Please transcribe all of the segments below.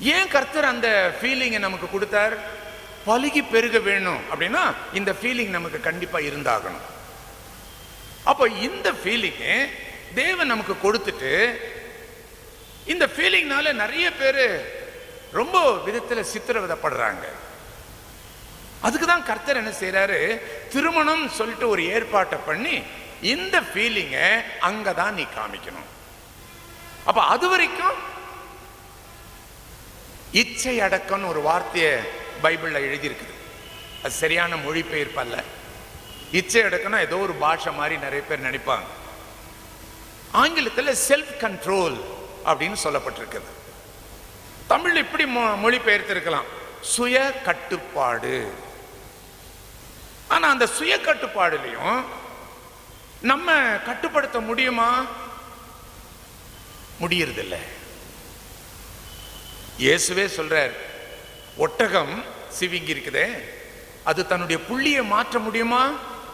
ஏன் கர்த்தர் அந்த ஃபீலிங்கை நமக்கு கொடுத்தார்? பழுகி பெருக வேணும் அப்படின்னா இந்த ஃபீலிங் நமக்கு கண்டிப்பாக இருந்தாகணும். அப்போ இந்த ஃபீலிங்கு தேவன் நமக்கு கொடுத்துட்டு இந்த ஃபீலிங்னால நிறைய பேர் ரொம்ப விதத்தில் சித்திரவதப்படுறாங்க. அதுக்கு தான் கர்த்தர் என்ன செய்கிறாரு திருமணம் சொல்லிட்டு ஒரு ஏற்பாட்டை பண்ணி இந்த ஃபீலிங்கை அங்கே தான் நீ காமிக்கணும். அப்போ அது வரைக்கும் இச்சை அடக்கம்னு ஒரு வார்த்தையை பைபிளில் எழுதியிருக்குது. அது சரியான மொழிபெயர்ப்பு அல்ல. இச்சை அடக்கம்னா ஏதோ ஒரு பாஷை மாதிரி நிறைய பேர் நினைப்பாங்க. ஆங்கிலத்தில் செல்ஃப் கண்ட்ரோல் அப்படின்னு சொல்லப்பட்டிருக்குது. தமிழ் இப்படி மொ- மொழிபெயர்த்திருக்கலாம். சுய கட்டுப்பாடு. ஆனால் அந்த சுய கட்டுப்பாடுலையும் நம்ம கட்டுப்படுத்த முடியுமா? முடியறதில்லை. இயேசுவே சொல்றார் ஒட்டகம் சிவிங்கி இருக்குதே அது தன்னுடைய புள்ளியை மாற்ற முடியுமா?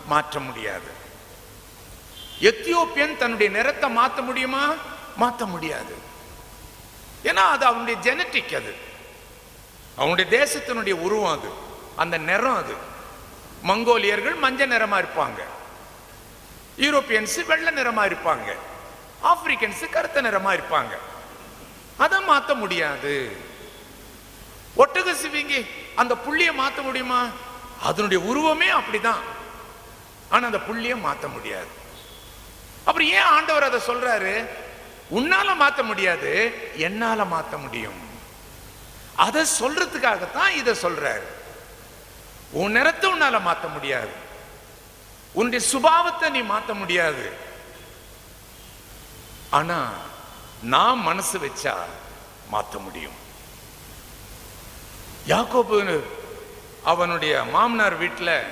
மாற்ற முடியாது. எத்தியோப்பியன் தன்னுடைய நிறத்தை மாற்ற முடியுமா? மாற்ற முடியாது. ஏன்னா அது அவனுடைய ஜெனட்டிக் அது. அவனுடைய தேசத்தினுடைய உருவம் அது. அந்த நிறம் அது. மங்கோலியர்கள் மஞ்சள் நிறமா இருப்பாங்க. யூரோப்பியன்ஸ் வெள்ளை நிறமா இருப்பாங்க. ஆப்பிரிக்கன்ஸ் கருத்த நிறமா இருப்பாங்க. அதை மாத்த முடியாது. ஒட்டக சிவிங்கி அந்த புள்ளிய மாத்த முடியுமா? அதனுடைய உருவமே அப்படிதான். ஆனா அந்த புள்ளிய மாத்த முடியாது. அப்புறம் ஏன் ஆண்டவர் அதை சொல்றாரு? உன்னால மாத்த முடியாது என்னால மாத்த முடியும். அதை சொல்றதுக்காகத்தான் இதை சொல்றாரு. உன் நிறத்தை உன்னால மாத்த முடியாது. உன்னுடைய சுபாவத்தை நீ மாத்த முடியாது. ஆனா நான் மனசு வச்சா மாற்ற முடியும். யாக்கோபு அவனுடைய மாமனார் வீட்டில்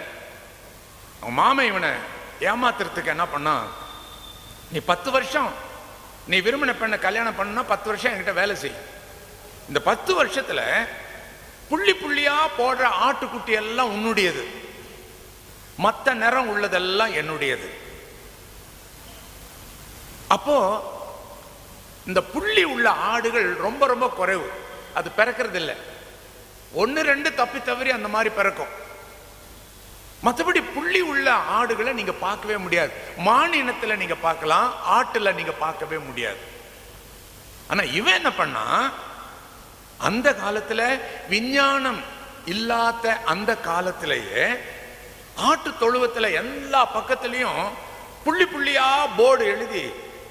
அவன் மாமன் இவனை ஏமாத்துறதுக்கு என்ன பண்ணான் நீ பத்து வருஷம் நீ விரும்பின பெண்ணை கல்யாணம் பண்ணா பத்து வருஷம் என்கிட்ட வேலை செய். இந்த பத்து வருஷத்தில் புள்ளி புள்ளியாக போடுற ஆட்டுக்குட்டி எல்லாம் உன்னுடையது. மற்ற நிறம் உள்ளதெல்லாம் என்னுடையது. அப்போ இந்த புள்ளி உள்ள ஆடுகள் ரொம்ப ரொம்ப குறைவு. அது பிறக்கிறது இல்லை ஒன்று ரெண்டு தப்பி தவறி அந்த மாதிரி பிறக்கும். மற்றபடி புள்ளி உள்ள ஆடுகளை நீங்க பார்க்கவே முடியாது. மான் இனத்துல நீங்க பார்க்கலாம் ஆட்டுல நீங்க பார்க்கவே முடியாது. ஆனா இவன் என்ன பண்ணா அந்த காலத்துல விஞ்ஞானம் இல்லாத அந்த காலத்திலேயே ஆட்டு தொழுவத்தில் எல்லா பக்கத்துலையும் புள்ளி புள்ளியா போர்டு எழுதி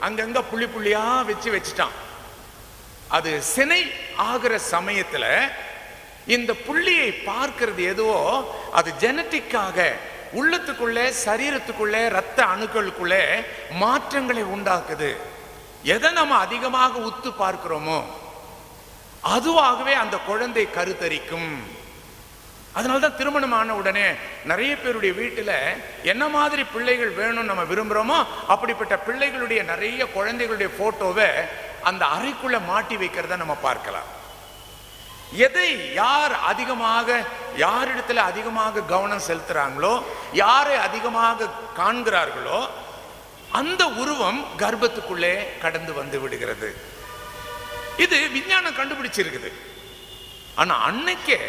அங்கங்க புள்ளி புள்ளியா வச்சு வச்சுட்டான். அது சினை ஆகிற சமயத்துல இந்த புள்ளியை பார்க்கிறது எதுவோ அது ஜெனட்டிக்காக உள்ளத்துக்குள்ளே சரீரத்துக்குள்ளே ரத்த அணுக்களுக்குள்ளே மாற்றங்களை உண்டாக்குது. எதை நம்ம அதிகமாக உத்து பார்க்கிறோமோ அதுவாகவே அந்த குழந்தை கருத்தரிக்கும். அதனால்தான் திருமணம் ஆன உடனே நிறைய பேருடைய வீட்டில் என்ன மாதிரி பிள்ளைகள் வேணும்னு நம்ம விரும்புகிறோமோ அப்படிப்பட்ட பிள்ளைகளுடைய நிறைய குழந்தைகளுடைய ஃபோட்டோவை அந்த அறைக்குள்ள மாட்டி வைக்கிறத நம்ம பார்க்கலாம். எதை யார் அதிகமாக யாரிடத்துல அதிகமாக கவனம் செலுத்துறாங்களோ யாரை அதிகமாக காண்கிறார்களோ அந்த உருவம் கர்ப்பத்துக்குள்ளே கடந்து வந்து விடுகிறது. இது விஞ்ஞானம் கண்டுபிடிச்சிருக்குது. ஆனா அன்னைக்கே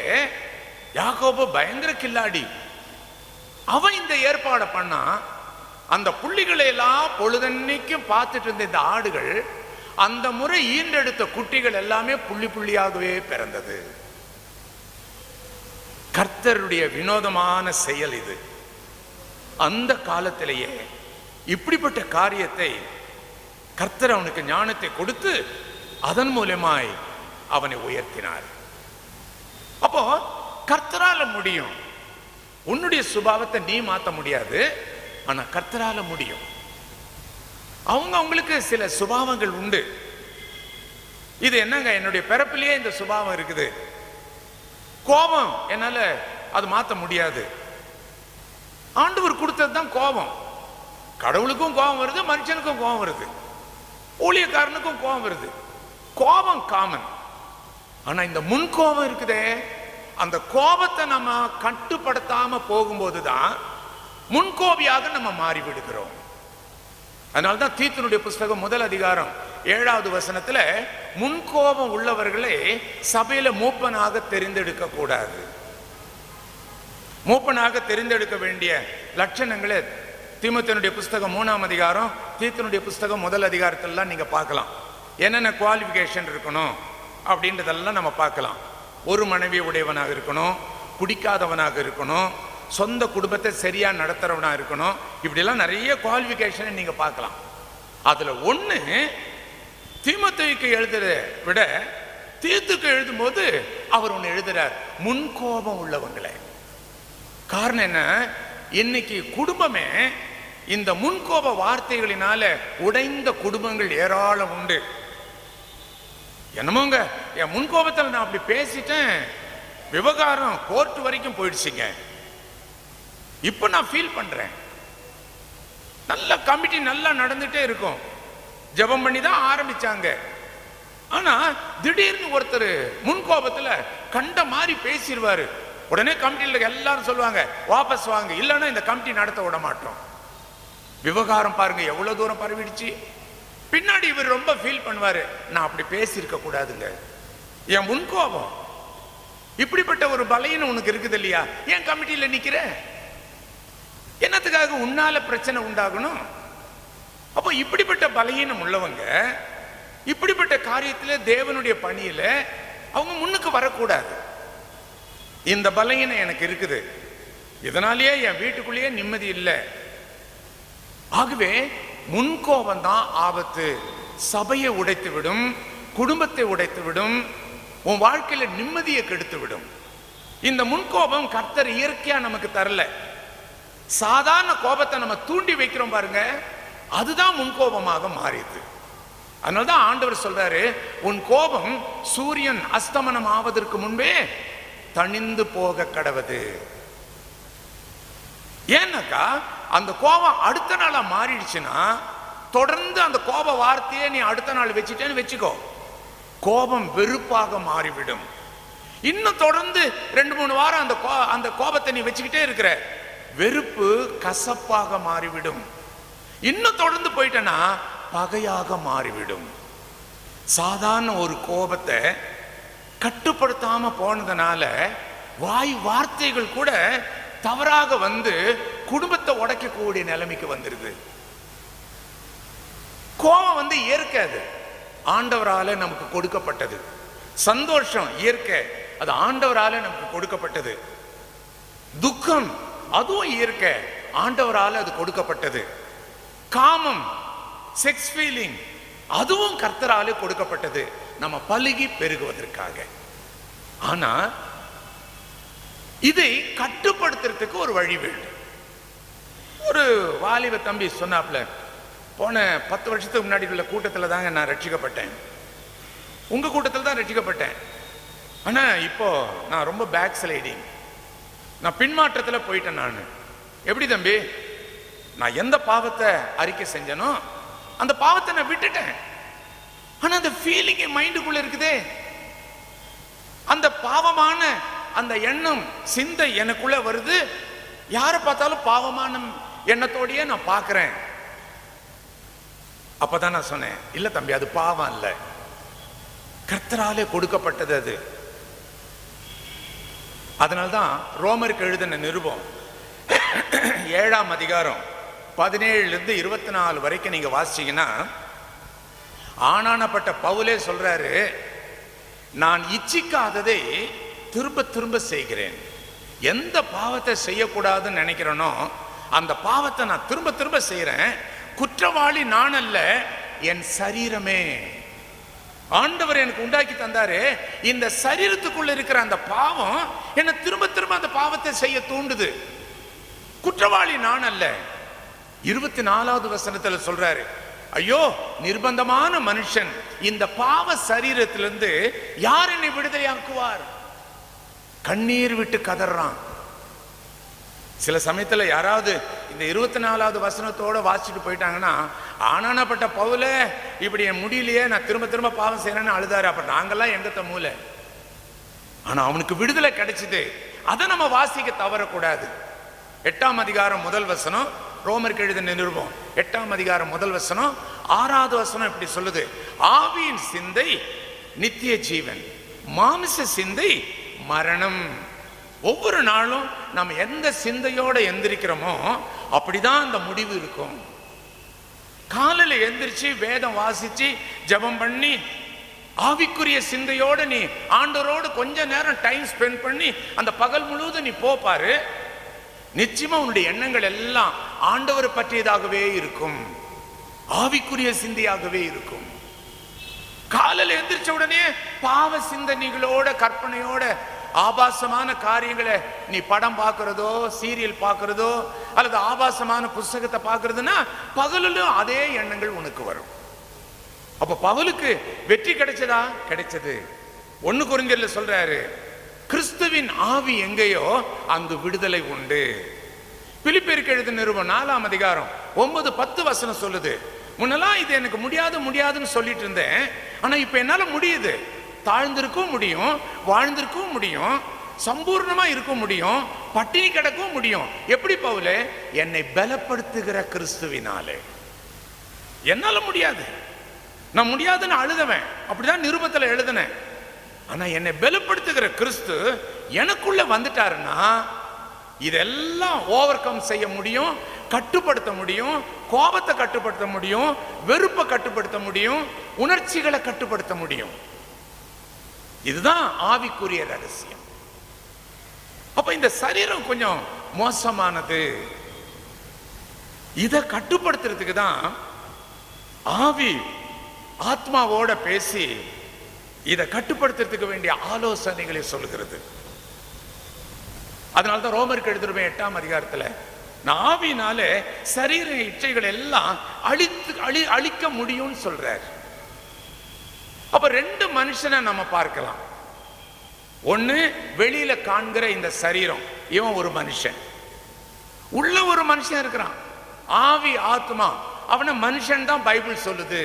யாக்கோபு பயங்கர கில்லாடி. அவன் இந்த ஏற்பாடை பண்ணா அந்த புள்ளிகளை எல்லாம் பொழுதன்னைக்கும் பார்த்துட்டு இருந்த இந்த ஆடுகள் அந்த முறை ஈன்றெடுத்த குட்டிகள் எல்லாமே புள்ளி புள்ளியாகவே பிறந்தது. கர்த்தருடைய வினோதமான செயல் இது. அந்த காலத்திலேயே இப்படிப்பட்ட காரியத்தை கர்த்தர் அவனுக்கு ஞானத்தை கொடுத்து அதன் மூலமாய் அவனை உயர்த்தினார். அப்போ கர்த்தரால முடியும். உன்னுடைய சுபாவத்தை நீ மாத்த முடியாது ஆனா கர்த்தரால முடியும். அவங்க அவங்களுக்கு சில சுபாவங்கள் உண்டு. இது என்னங்க? என்னுடைய பிறப்பிலேயே இந்த சுபாவம் இருக்குது. கோபம் என்னால அது மாத்த முடியாது. ஆண்டவர் கொடுத்தது தான் கோபம். கடவுளுக்கும் கோபம் வருது மனுஷனுக்கும் கோபம் வருது. ஊழியக்காரனுக்கும் கோபம் வருது. கோபம் காமன் ஆனா இந்த முன் கோபம் இருக்குதே. அந்த கோபத்தை நம்ம கட்டுப்படுத்தாம போகும்போது தான் முன்கோபியாக நம்ம மாறி விடுகிறோம். அதனால்தான் தீத்துனுடைய புஸ்தகம் முதல் அதிகாரம் ஏழாவது வசனத்துல முன்கோபம் உள்ளவர்களை சபையில மூப்பனாக தெரிந்தெடுக்க கூடாது. மூப்பனாக தெரிந்தெடுக்க வேண்டிய லட்சணங்களை தீமத்தினுடைய புஸ்தகம் மூணாம் அதிகாரம் தீத்தனுடைய புஸ்தகம் முதல் அதிகாரத்திலலாம் நீங்க பார்க்கலாம். என்னென்ன குவாலிஃபிகேஷன் இருக்கணும் அப்படின்றதெல்லாம் நம்ம பார்க்கலாம். ஒரு மனைவி உடையவனாக இருக்கணும் குடிக்காதவனாக இருக்கணும் சொந்த குடும்பத்தை சரியா நடத்துகிறவனாக இருக்கணும். இப்படிலாம் நிறைய குவாலிஃபிகேஷனை நீங்க பார்க்கலாம். அதுல ஒண்ணு தீமத்தைக்கு எழுதுறத விட தீத்துக்கு எழுதும்போது அவர் ஒன்று எழுதுறார் முன்கோபம் உள்ளவங்களை. காரணம் என்ன? இன்னைக்கு குடும்பமே இந்த முன்கோப வார்த்தைகளினால உடைந்த குடும்பங்கள் ஏராளம் உண்டு. என்னமோங்க? என் முன்கோபத்தில் நான் அப்படி பேசிட்டேன். விவகாரம் கோர்ட் வரைக்கும் போயிடுச்சுங்க. இப்போ நான் ஃபீல் பண்றேன். நல்ல கமிட்டி நல்லா நடந்துட்டே இருக்கும். ஜெபம் பண்ணி தான் ஆரம்பிச்சாங்க. ஆனா திடீர்னு ஒருத்தர் முன்கோபத்தில் கண்ட மாதிரி பேசிடுவாரு உடனே கமிட்டியில் எல்லாரும் சொல்லுவாங்க வாபஸ் வாங்க. இல்லைன்னா இந்த கமிட்டி நடத்த விட மாட்டோம். விவகாரம் பாருங்க எவ்வளவு தூரம் பரவிடுச்சு. பின்னாடி இவர் ரொம்ப ஃபீல் பண்ணுவாரு நான் அப்படி பேசியிருக்க கூடாதுங்க. என் முன்கோபம் இப்படிப்பட்ட ஒரு பலையன் உனக்கு இருக்குது இல்லையா? ஏன் கமிட்டியில் நிற்கிற என்னத்துக்காக உன்னால பிரச்சனை உண்டாகணும்? அப்போ இப்படிப்பட்ட பலகீனம் உள்ளவங்க இப்படிப்பட்ட காரியத்தில் தேவனுடைய பணியில அவங்க முன்னுக்கு வரக்கூடாது. இந்த பலகீனம் எனக்கு இருக்குது. இதனாலேயே என் வீட்டுக்குள்ளேயே நிம்மதி இல்லை. ஆகவே முன்கோபம் தான் ஆபத்து. சபையை உடைத்து விடும் குடும்பத்தை உடைத்து விடும் உன் வாழ்க்கையில நிம்மதியை கெடுத்து விடும் இந்த முன்கோபம் கர்த்தர் இயற்கையா நமக்கு தரல. சாதாரண கோபத்தை நம்ம தூண்டி வைக்கிறோம் பாருங்க. அதுதான் முன்கோபமாக மாறியது. அதனாலதான் ஆண்டவர் சொல்றாரு உன் கோபம் சூரியன் அஸ்தமனம் ஆவதற்கு முன்பே தணிந்து போக கடவது. ஏன்னாக்கா அந்த கோபம் அடுத்த நாளா மாறிடுச்சுன்னா தொடர்ந்து அந்த கோப வார்த்தையே நீ அடுத்த நாள் வச்சுட்டேன்னு வச்சுக்கோ. கோபம் வெறுப்பாக மாறிவிடும். இன்னும் தொடர்ந்து ரெண்டு மூணு வாரம் அந்த கோ அந்த கோபத்தை நீ வச்சுக்கிட்டே இருக்கிற. வெறுப்பு கசப்பாக மாறிவிடும். இன்னும் தொடர்ந்து போயிட்டனா பகையாக மாறிவிடும். சாதாரண ஒரு கோபத்தை கட்டுப்படுத்தாம போனதுனால வாய் வார்த்தைகள் கூட தவறாக வந்து குடும்பத்தை உடைக்கக்கூடிய நிலைமைக்கு வந்துருது. கோபம் வந்து ஏற்காது. ஆண்டவரால நமக்கு கொடுக்கப்பட்டது. சந்தோஷம் இயற்கை அது ஆண்டவரால நமக்கு கொடுக்கப்பட்டது. துக்கம் அதுவும் இயற்கை ஆண்டவரால அது கொடுக்கப்பட்டது. காமம் செக்ஸ் ஃபீலிங் அதுவும் கர்த்தராலே கொடுக்கப்பட்டது. நம்ம பழுகி பெருகுவதற்காக. ஆனா இதை கட்டுப்படுத்துறதுக்கு ஒரு வழி வேண்டும். ஒரு வாலிப தம்பி சொன்னாப்ல போன பத்து வருஷத்துக்கு முன்னாடி உள்ள கூட்டத்தில் தாங்க நான் ரட்சிக்கப்பட்டேன். உங்கள் கூட்டத்தில் தான் ரட்சிக்கப்பட்டேன். ஆனால் இப்போ நான் ரொம்ப பேக் ஸ்லைடிங் நான் பின்மாற்றத்தில் போயிட்டேன் நான். எப்படி தம்பி? நான் எந்த பாவத்தை அறிக்கை செஞ்சனோ அந்த பாவத்தை நான் விட்டுட்டேன். ஆனால் அந்த ஃபீலிங் என் மைண்டுக்குள்ளே இருக்குதே. அந்த பாவமான அந்த எண்ணம் சிந்தை எனக்குள்ளே வருது. யாரை பார்த்தாலும் பாவமான எண்ணத்தோடையே நான் பார்க்குறேன். அப்பதான் நான் சொன்னேன் இல்ல தம்பி அது பாவம் இல்ல. கர்த்தராலே கொடுக்கப்பட்டது அது. அதனால்தான் ரோமருக்கு எழுதின நிருபம் ஏழாம் அதிகாரம் பதினேழுல இருந்து இருபத்தி நாலு வரைக்கும் நீங்க வாசிச்சீங்கன்னா ஆனானப்பட்ட பவுலே சொல்றாரு நான் இச்சிக்காததை திரும்ப திரும்ப செய்கிறேன். எந்த பாவத்தை செய்யக்கூடாதுன்னு நினைக்கிறேனோ அந்த பாவத்தை நான் திரும்ப திரும்ப செய்கிறேன் குற்றவாளி நான் அல்ல என் சரீரமே. ஆண்டவர் எனக்கு உண்டாக்கி தந்தாரு. இந்த சரீரத்துக்குள்ள இருக்கிற அந்த பாவம் என்ன திரும்ப திரும்ப அந்த பாவத்தை செய்ய தூண்டுது. குற்றவாளி நான் அல்ல இருபத்தி நாலாவது வசனத்துல சொல்றாரு ஐயோ நிர்பந்தமான மனுஷன் இந்த பாவ சரீரத்திலிருந்து யார் என்னை விடுதலையாக்குவார்? கண்ணீர் விட்டு கதறான். சில சமயத்தில் யாராவது இந்த இருபத்தி நாலாவது வசனத்தோடு வாசிச்சுட்டு போயிட்டாங்கன்னா ஆனானப்பட்ட பவுல இப்படி என் முடியலையே நான் திரும்ப திரும்ப பாவம் செய்யறேன்னு அழுதாரு. அப்ப நாங்கெல்லாம் எங்கத்த மூல ஆனா அவனுக்கு விடுதலை கிடைச்சது. அதை நம்ம வாசிக்க தவறக்கூடாது. எட்டாம் அதிகாரம் முதல் வசனம் ரோமருக்கு எழுத நிறுவோம் எட்டாம் அதிகாரம் முதல் வசனம் ஆறாவது வசனம் இப்படி சொல்லுது. ஆவியின் சிந்தை நித்திய ஜீவன் மாமிச சிந்தை மரணம். ஒவ்வொரு நாளும் நம்ம எந்த சிந்தையோட எந்திரிக்கிறோமோ அப்படிதான் அந்த முடிவு இருக்கும். காலையில் எந்திரிச்சு வேதம் வாசிச்சு ஜெபம் பண்ணி ஆவிக்குரிய சிந்தையோட நீ ஆண்டவரோடு கொஞ்ச நேரம் டைம் ஸ்பெண்ட் பண்ணி அந்த பகல் முழுவதும் நீ போப்பாரு நிச்சயமா உன்னுடைய எண்ணங்கள் எல்லாம் ஆண்டவர் பற்றியதாகவே இருக்கும். ஆவிக்குரிய சிந்தையாகவே இருக்கும். காலையில் எந்திரிச்ச உடனே பாவ சிந்தனைகளோட கற்பனையோட ஆபாசமான காரியங்களை நீ படம் பார்க்கறதோ சீரியல் பார்க்கறதோ அல்லது ஆபாசமான புஸ்தகத்தை பார்க்கறதுன்னா பகலிலும் அதே எண்ணங்கள் உனக்கு வரும். அப்ப பவுலுக்கு வெற்றி கிடைச்சதா? கிடைச்சது. ஒண்ணு குறிஞ்சல்ல சொல்றாரு கிறிஸ்துவின் ஆவி எங்கேயோ அங்கு விடுதலை உண்டு. பிலிப்பேருக்கு எழுதின நிருபம் நாலாம் அதிகாரம் ஒன்பது பத்து வசனம் சொல்லுது முன்னெல்லாம் இது எனக்கு முடியாது முடியாதுன்னு சொல்லிட்டு இருந்தேன் ஆனா இப்ப என்னால முடியுது. தாழ்ந்திருக்கவும் முடியும் வாழ்ந்திருக்கவும் முடியும் சம்பூர்ணமா இருக்க முடியும் பட்டினி கிடக்கவும் முடியும். எப்படி பவுல? என்னை பலப்படுத்துகிற கிறிஸ்துவினாலே. என்னால முடியாது. நான் முடியாதுன்னு அழுதவன். அப்படிதான் நிருபத்தில் எழுதினேன். ஆனால் என்னை பலப்படுத்துகிற கிறிஸ்து எனக்குள்ள வந்துட்டாருன்னா இதெல்லாம் ஓவர் கம் செய்ய முடியும் கட்டுப்படுத்த முடியும் கோபத்தை கட்டுப்படுத்த முடியும் வெறுப்பை கட்டுப்படுத்த முடியும் உணர்ச்சிகளை கட்டுப்படுத்த முடியும். இதுதான் ஆவிக்குரிய ரகசியம். அப்ப இந்த சரீரம் கொஞ்சம் மோசமானது. இதை கட்டுப்படுத்துறதுக்கு தான் ஆவி ஆத்மாவோட பேசி இதை கட்டுப்படுத்துறதுக்கு வேண்டிய ஆலோசனைகளை சொல்லுகிறது. அதனால தான் ரோமருக்கு எழுதிருவேன் எட்டாம் அதிகாரத்துல நான் ஆவினால சரீர இச்சைகள் எல்லாம் அழித்து அழி அழிக்க முடியும்னு சொல்றாரு. அப்ப ரெண்டு மனுஷனை நம்ம பார்க்கலாம். ஒன்று வெளியில காண்கிற இந்த சரீரம் இவன் ஒரு மனுஷன். உள்ள ஒரு மனுஷன் இருக்கிறான். ஆவி ஆத்மா அவனை மனுஷன் தான் பைபிள் சொல்லுது.